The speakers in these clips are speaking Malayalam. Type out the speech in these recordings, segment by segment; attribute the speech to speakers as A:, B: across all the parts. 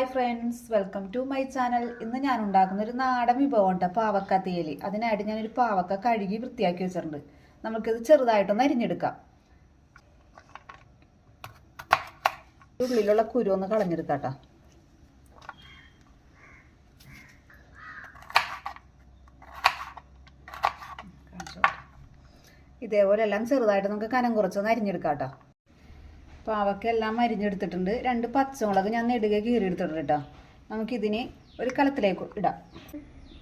A: Hi friends welcome to my channel ഇന്ന് ഞാൻ ഉണ്ടാക്കുന്ന ഒരു നാടൻ വിഭവം ഉണ്ട് പാവക്ക തേൽ അതിനായിട്ട് ഞാനൊരു പാവക്ക കഴുകി വൃത്തിയാക്കി വെച്ചിട്ടുണ്ട്. നമുക്കിത് ചെറുതായിട്ടൊന്ന് അരിഞ്ഞെടുക്കാം. ഉള്ളിലുള്ള കുരു ഒന്ന് കളഞ്ഞെടുക്കാം ഇതേപോലെ എല്ലാം ചെറുതായിട്ട് നമുക്ക് കനം കുറച്ചൊന്ന് അരിഞ്ഞെടുക്കാം കേട്ടോ പാവക്ക എല്ലാം അരിഞ്ഞെടുത്തിട്ടുണ്ട്. രണ്ട് പച്ചമുളക് ഞാൻ നെടുക കീറി എടുത്തിട്ടുണ്ട് കേട്ടോ. നമുക്കിതിന് ഒരു കലത്തിലേക്ക് ഇടാം.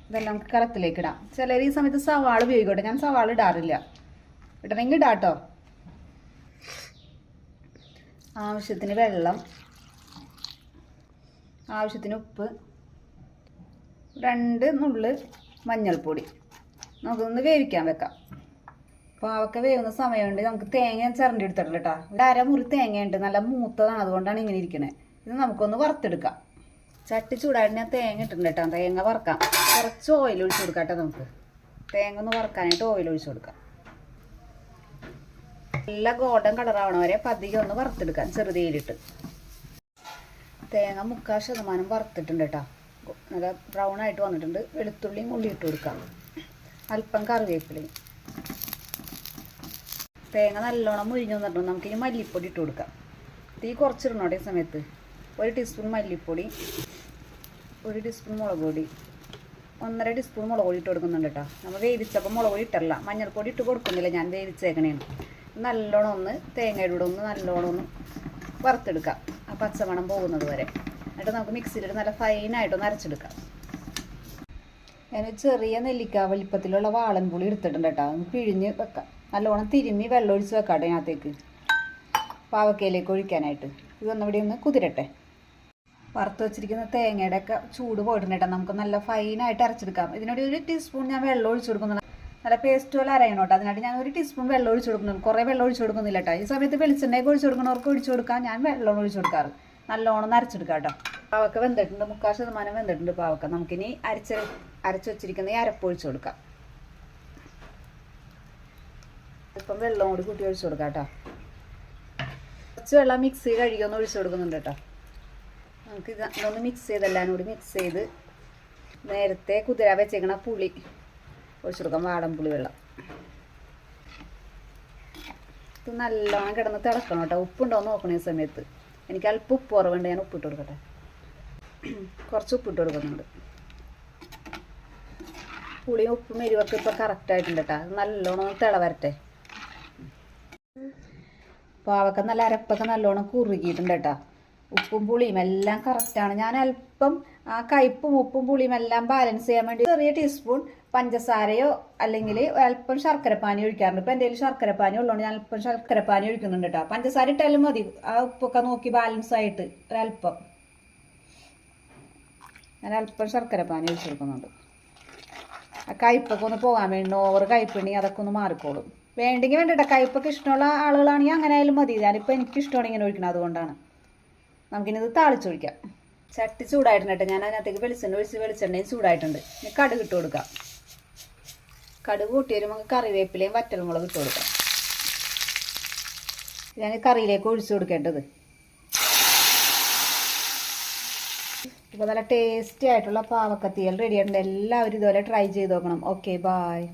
A: ഇതെല്ലാം നമുക്ക് കലത്തിലേക്ക് ഇടാം. ചിലർ ഈ സമയത്ത് സവാള ഉപയോഗിക്കട്ടെ. ഞാൻ സവാള ഇടാറില്ല. ഇടണമെങ്കിൽ ഇടാം കേട്ടോ. ആവശ്യത്തിന് വെള്ളം ആവശ്യത്തിന് ഉപ്പ് രണ്ട് നുള്ള് മഞ്ഞൾപ്പൊടി. നമുക്കൊന്ന് വേവിക്കാൻ വെക്കാം. പാവക്ക വേവുന്ന സമയമുണ്ട്. നമുക്ക് തേങ്ങ ചിരണ്ടി എടുത്തിട്ടുണ്ട് കേട്ടോ ഒരു അരമുറി തേങ്ങയുണ്ട്. നല്ല മൂത്തതാണ്. അതുകൊണ്ടാണ് ഇങ്ങനെ ഇരിക്കണേ. ഇത് നമുക്കൊന്ന് വറുത്തെടുക്കാം. ചട്ടി ചൂടായിട്ട് ഞാൻ തേങ്ങ ഇട്ടിട്ടുണ്ട് കേട്ടോ തേങ്ങ വറക്കാം. കുറച്ച് ഓയിൽ ഒഴിച്ചു കൊടുക്കാം കേട്ടോ നമുക്ക്. തേങ്ങ ഒന്ന് വറക്കാനായിട്ട് ഓയിൽ ഒഴിച്ചു കൊടുക്കാം. നല്ല ഗോൾഡൻ കളറാവണ വരെ പതിയെ ഒന്ന് വറുത്തെടുക്കാം. ചെറുതീരിട്ട് തേങ്ങ മുക്കാൽ ശതമാനം വറുത്തിട്ടുണ്ട് കേട്ടോ നല്ല ബ്രൗൺ ആയിട്ട് വന്നിട്ടുണ്ട്. വെളുത്തുള്ളിയും ഉള്ളി ഇട്ട് കൊടുക്കാം. അല്പം കറിവേപ്പിലയും. തേങ്ങ നല്ലോണം മുഴിഞ്ഞു നമുക്ക് നമുക്കിനി മല്ലിപ്പൊടി ഇട്ട് കൊടുക്കാം. തീ കുറച്ചിടണോടെ സമയത്ത്. ഒരു ടീസ്പൂൺ മല്ലിപ്പൊടി ഒരു ടീസ്പൂൺ മുളക് പൊടി ഒന്നര ടീസ്പൂൺ മുളക് പൊടി ഇട്ട് കൊടുക്കുന്നുണ്ട് കേട്ടോ. നമ്മൾ വേവിച്ചപ്പോൾ മുളക് പൊടി ഇട്ടല്ല മഞ്ഞൾപ്പൊടി ഇട്ട് കൊടുക്കുന്നില്ല. ഞാൻ വേവിച്ചേക്കണേണ്. നല്ലോണം ഒന്ന് തേങ്ങയുടെ കൂടെ ഒന്ന് നല്ലോണം ഒന്ന് വറുത്തെടുക്കാം. ആ പച്ചമണം പോകുന്നത് വരെ. എന്നിട്ട് നമുക്ക് മിക്സിയിലിട്ട് നല്ല ഫൈനായിട്ടൊന്ന് അരച്ചെടുക്കാം. ഞാൻ ചെറിയ നെല്ലിക്ക വലിപ്പത്തിലുള്ള വാളൻ പുളി എടുത്തിട്ടുണ്ട് കേട്ടോ. പിഴിഞ്ഞ് വെക്കാം. നല്ലോണം തിരുമ്മി വെള്ളം ഒഴിച്ച് അതിനകത്തേക്ക്. പാവക്കയിലേക്ക് ഒഴിക്കാനായിട്ട്. ഇതൊന്നിവിടെ ഒന്ന് കുതിരട്ടെ. വറുത്ത് വെച്ചിരിക്കുന്ന തേങ്ങയുടെ ഒക്കെ ചൂട് പോയിട്ടുണ്ട് നമുക്ക് നല്ല ഫൈനായിട്ട് അരച്ചെടുക്കാം. ഇതിനോട് ഒരു ടീസ്പൂൺ ഞാൻ വെള്ളം ഒഴിച്ചു കൊടുക്കുന്നുണ്ട്. നല്ല പേസ്റ്റ് പോലെ അരയണം കേട്ടോ. അതിനായിട്ട് ഞാൻ ഒരു ടീസ്പൂൺ വെള്ളം ഒഴിച്ചു കൊടുക്കുന്നുണ്ട്. കുറേ വെള്ളം ഒഴിച്ചു കൊടുക്കുന്നില്ല കേട്ടോ. ഈ സമയത്ത് വെളിച്ചെണ്ണയൊക്കെ ഒഴിച്ചു കൊടുക്കുന്നവർക്ക് ഒഴിച്ചു കൊടുക്കാം. ഞാൻ വെള്ളം ഒഴിച്ചു കൊടുക്കാറ്. നല്ലോണം അരച്ചെടുക്കാം കേട്ടോ. പാവക്ക വെന്തിട്ടുണ്ട്. മുക്കാൽ ശതമാനം വെന്തിട്ടുണ്ട് പാവക്ക. നമുക്കിനി അരച്ച് അരച്ചു വെച്ചിരിക്കുന്ന ഈ അരപ്പ് ഒഴിച്ച് കൊടുക്കാം. ഇപ്പം വെള്ളം കൂടി കൂട്ടി ഒഴിച്ചു കൊടുക്കാം കേട്ടോ. കുറച്ച് വെള്ളം മിക്സി കഴുകിയൊന്ന് ഒഴിച്ചു കൊടുക്കുന്നുണ്ട് കേട്ടോ. നമുക്ക് ഇത് ഇതൊന്ന് മിക്സ് ചെയ്ത് എല്ലാവരും കൂടി മിക്സ് ചെയ്ത് നേരത്തെ കുതിര വെച്ചേക്കണ പുളി ഒഴിച്ചു കൊടുക്കാം വാടൻ പുളി വെള്ളം. ഇത് നല്ലോണം കിടന്ന് തിളക്കണം കേട്ടോ. ഉപ്പുണ്ടോ നോക്കണ ഈ സമയത്ത്. എനിക്ക് അല്പം ഉപ്പ് കുറവുണ്ട് ഞാൻ ഉപ്പിട്ട് കൊടുക്കട്ടെ. കുറച്ച് ഉപ്പിട്ട് കൊടുക്കുന്നുണ്ട്. പുളിയും ഉപ്പും എരിവൊക്കെ ഇപ്പോൾ കറക്റ്റായിട്ടുണ്ട് കേട്ടോ. നല്ലോണം തിള വരട്ടെ. പാവക്ക നല്ല അരപ്പൊക്കെ നല്ലോണം കുറുകിയിട്ടുണ്ട് കേട്ടോ. ഉപ്പും പുളിയും എല്ലാം കറക്റ്റാണ് ഞാൻ അല്പം ആ കയ്പും ഉപ്പും പുളിയും എല്ലാം ബാലൻസ് ചെയ്യാൻ വേണ്ടി ചെറിയ ടീസ്പൂൺ പഞ്ചസാരയോ അല്ലെങ്കിൽ അല്പം ശർക്കരപ്പാനി ഒഴിക്കാറുണ്ട്. ഇപ്പം എന്തെങ്കിലും ശർക്കരപ്പാനി ഉള്ളതുകൊണ്ട് ഞാൻ അല്പം ശർക്കരപ്പാനി ഒഴിക്കുന്നുണ്ട് കേട്ടോ. പഞ്ചസാര ഇട്ടാലും മതി. ആ ഉപ്പൊക്കെ നോക്കി ബാലൻസ് ആയിട്ട് ഒരല്പം. ഞാൻ അല്പം ശർക്കരപ്പാനി ഒഴിച്ചെടുക്കുന്നുണ്ട് ആ കയ്പൊക്കെ ഒന്ന് പോകാൻ വേണ്ടി ഓവർ കയ്പുണ്ടെങ്കിൽ അതൊക്കെ ഒന്ന് മാറിക്കോളും. വേണ്ടെങ്കിൽ വേണ്ടട്ടെ. കയ്പൊക്കെ ഇഷ്ടമുള്ള ആളുകളാണെങ്കിൽ അങ്ങനെ ആയാലും മതി. ഞാനിപ്പോൾ എനിക്ക് ഇഷ്ടമാണ് ഇങ്ങനെ ഒഴിക്കണം അതുകൊണ്ടാണ്. നമുക്കിനിത് താളിച്ചൊഴിക്കാം ചട്ടി ചൂടായിട്ടുണ്ട് ഞാൻ അതിനകത്തേക്ക് വെളിച്ചെണ്ണ ഒഴിച്ച് വെളിച്ചെണ്ണയും ചൂടായിട്ടുണ്ട്. ഇനി കടുക് ഇട്ട് കൊടുക്കാം. കടുക് കൂട്ടി വരുമ്പോൾ കറിവേപ്പിലയും വറ്റൽമുളക് ഇട്ട് കൊടുക്കാം. ഞാൻ കറിയിലേക്ക് ഒഴിച്ചു കൊടുക്കേണ്ടത്. ഇപ്പോൾ നല്ല ടേസ്റ്റി ആയിട്ടുള്ള പാവക്കത്തിയൽ റെഡിയായിട്ടുണ്ട് എല്ലാവരും ഇതുപോലെ ട്രൈ ചെയ്ത് നോക്കണം. Okay bye